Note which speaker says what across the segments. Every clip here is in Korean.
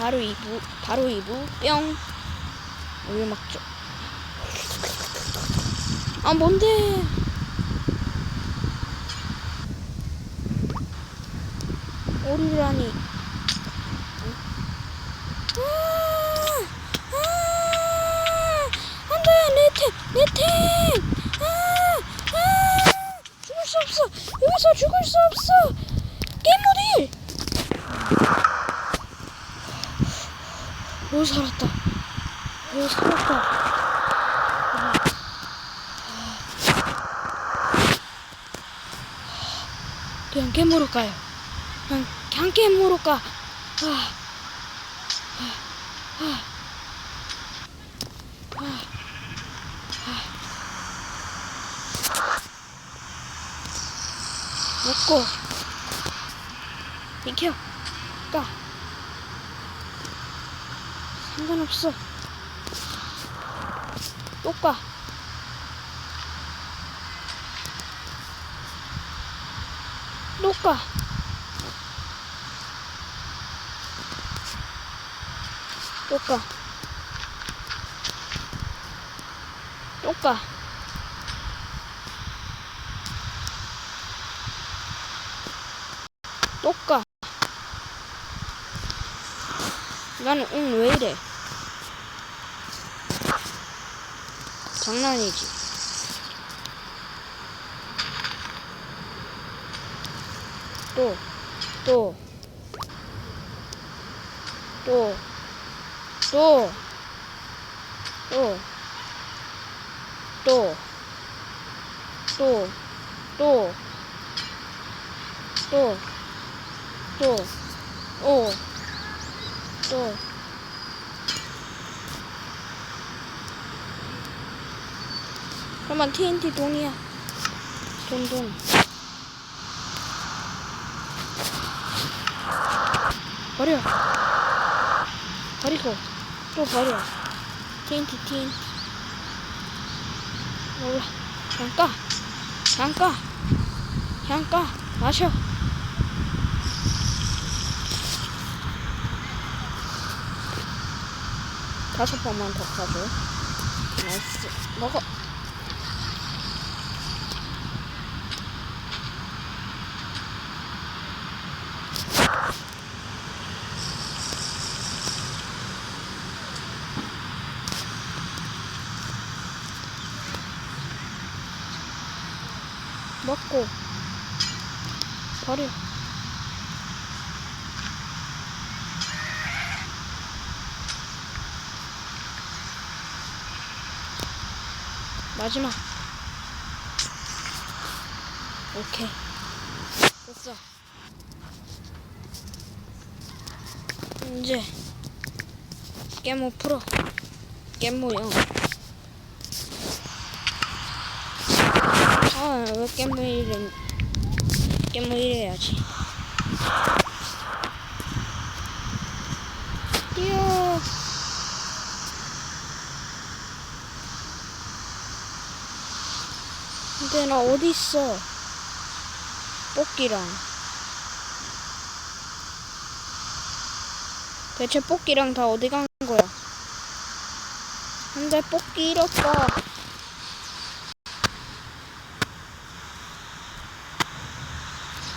Speaker 1: 바로 2부, 바로 2부, 뿅. 우유 먹죠. 아, 뭔데? 오리라니. 아, 아, 안 돼, 내 템, 내 템! 아, 아, 죽을 수 없어! 여기서 죽을 수 없어! 깨물이! 오, 살았다. 오, 살았다. 그냥 깨물어 가요. 그냥, 그냥 깨물어 가. 아, 먹고. 비켜 까 상관없어. 또까 또까 또까 또까 똑까 나는 응왜 이래 장난이지 또 또 또 또 또 또 또 또 또 또, 오, 또. 그러면 TNT. 돈, 돈. 버려. 버리고, 또 버려. TNT, TNT. 몰라. 까. 그냥 까. 마셔. 다섯 번만 더 가줘. 나이스. 먹어. 먹고 버려. 마지막. 오케이. 됐어. 이제 깨모 풀어. 깨모요. 아, 왜 깨모 이래? 깨모 이래야지. 뛰어. 근데 나 어디 있어? 뽑기랑. 대체 뽑기랑 다 어디 간 거야? 근데 뽑기 잃었다.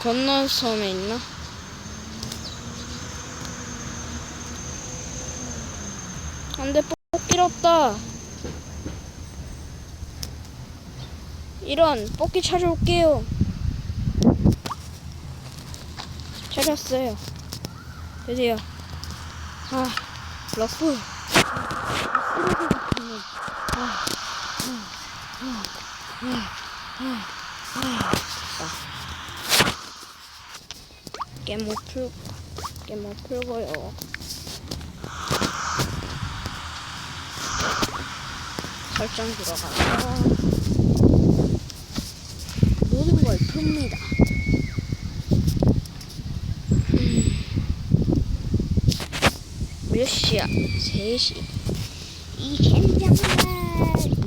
Speaker 1: 건너섬에 있나? 안돼 뽑기 잃었다. 이런 뽑기 찾아올게요. 찾았어요. 드디어. 아, 러프. 쓰레기 같은 놈. 아, 아, 아, 아, 아, 아, 아. 깨모 풀, 깨모 풀고요. 설정 들어가서 모든 걸 풉니다. 몇 시야? 3시. 이 젠장날,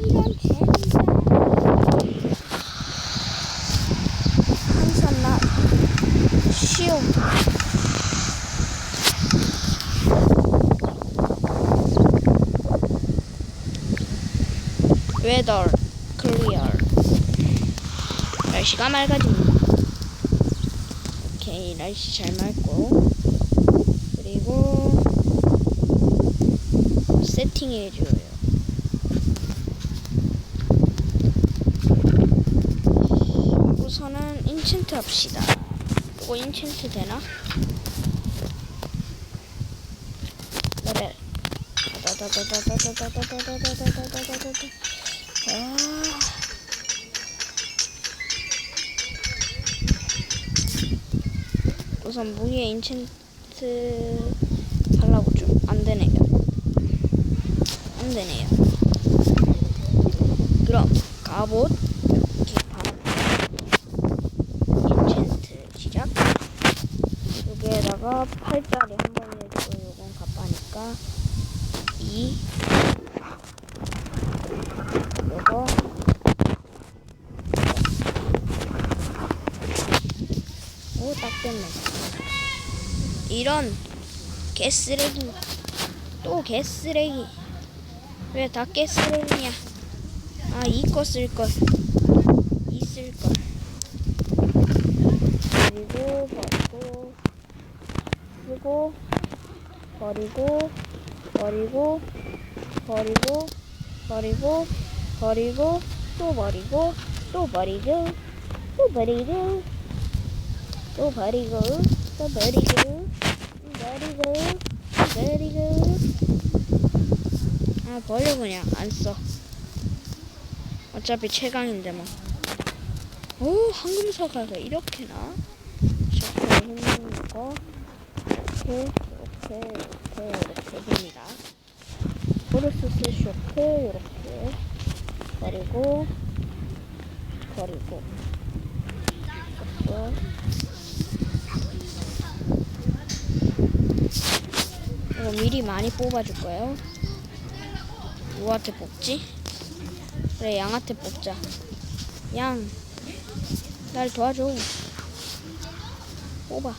Speaker 1: 이런 젠장. 항상 나 쉬어. Weather clear 날씨가 맑아집니다 오케이 날씨 잘 맑고 그리고 세팅해줘요 우선은 인챈트 합시다 이거 인챈트 되나? 레벨 다다다다다다다다다다다다다다다다다다다. 아. 우선 무기에 인챈트 하려고 좀 안되네요. 안되네요. 그럼 갑옷 기판 인챈트 시작. 여기에다가 팔다리 한번 해주고 요건 갑하니까 2 요거 오딱 됐네. 이런 개쓰레기. 또 개쓰레기. 왜 다 개쓰레기냐 아 이거 쓸걸. 이 쓸걸. 그리고 버리고 그리고 버리고 버리고 버리고 버리고 버리고 또 버리고 또 버리고 또 버리고 또 버리고 또 버리고 버리고 버리고. 아 버려 그냥. 안써. 어차피 최강인데 뭐. 오 황금사가 이렇게 나? 이렇게 힘는 거. 이렇게 이렇게 이렇게 이렇게. 포르스스 쇼크 이렇게 버리고 버리고 이거 이거 미리 많이 뽑아줄 거예요. 누구한테 뽑지? 그래 양한테 뽑자. 양, 날 도와줘. 뽑아.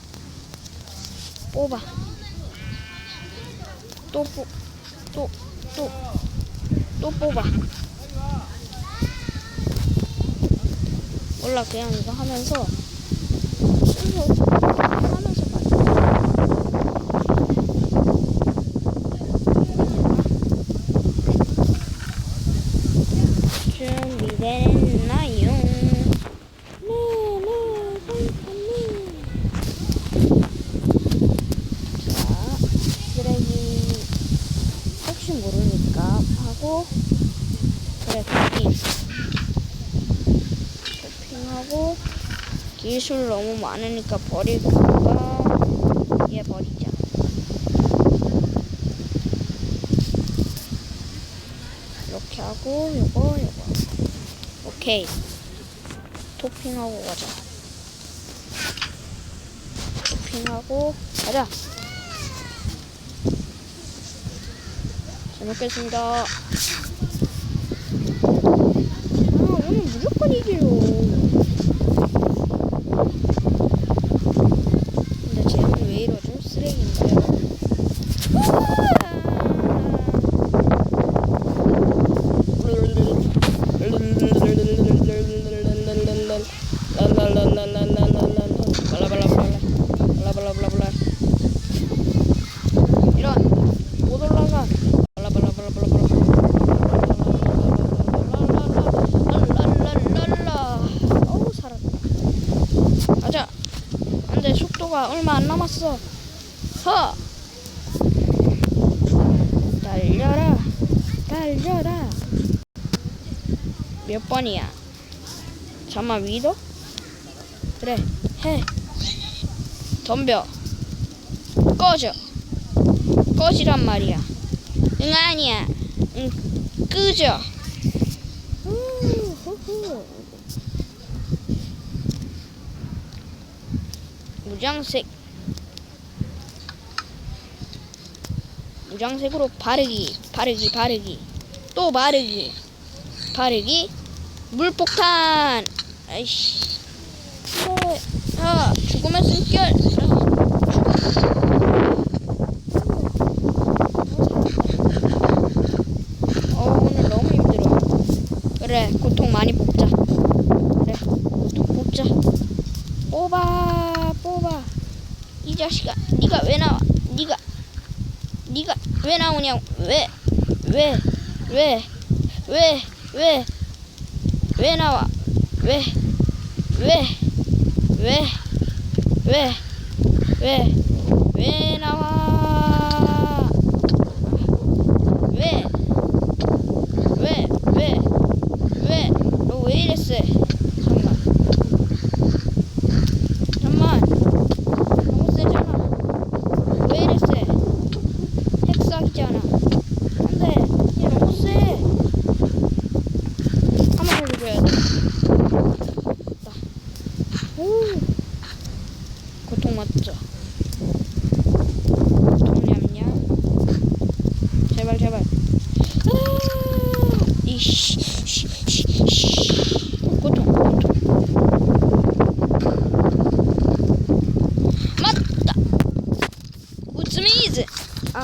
Speaker 1: 뽑아. 또 뽑, 또, 또, 또 뽑아. 몰라 그냥 이거 하면서 봐. 준비됐나요? 네네 선생님. 자 쓰레기 혹시 모르니까 하고 그래 거기 쇼핑하고 기술 너무 많으니까 버리고가 얘 버리자. 이렇게 하고 요거 요거. 오케이. 토핑하고 가자. 토핑하고 가자. 잘 먹겠습니다 아 오늘 무조건 이겨요 근데 쟤는 왜 이러죠? 쓰레기인가요? 이런 못 올라가 어우 살았다 가자 안돼 속도가 남았어. 허 달려라. 달려라. 몇 번이야? 잠만 위도 그래 해. 덤벼. 꺼져. 꺼지란 말이야. 응 아니야. 응 끄져. 무장색 무장색으로 바르기, 바르기, 바르기. 또 바르기. 바르기. 물폭탄. 아이씨. 그래. 아, 죽음의 숨결. 어, 오늘 너무 힘들어. 그래, 고통 많이 뽑자. 그래, 고통 뽑자. 뽑아, 뽑아. 이 자식아, 네가 왜 나와? 네가 네가 왜 나오냐? 왜? 왜? 왜? 왜? 왜? 왜 나와? 왜? 왜? 왜? 왜? 왜?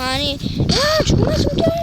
Speaker 1: Yani ya çıkmaz mı ki?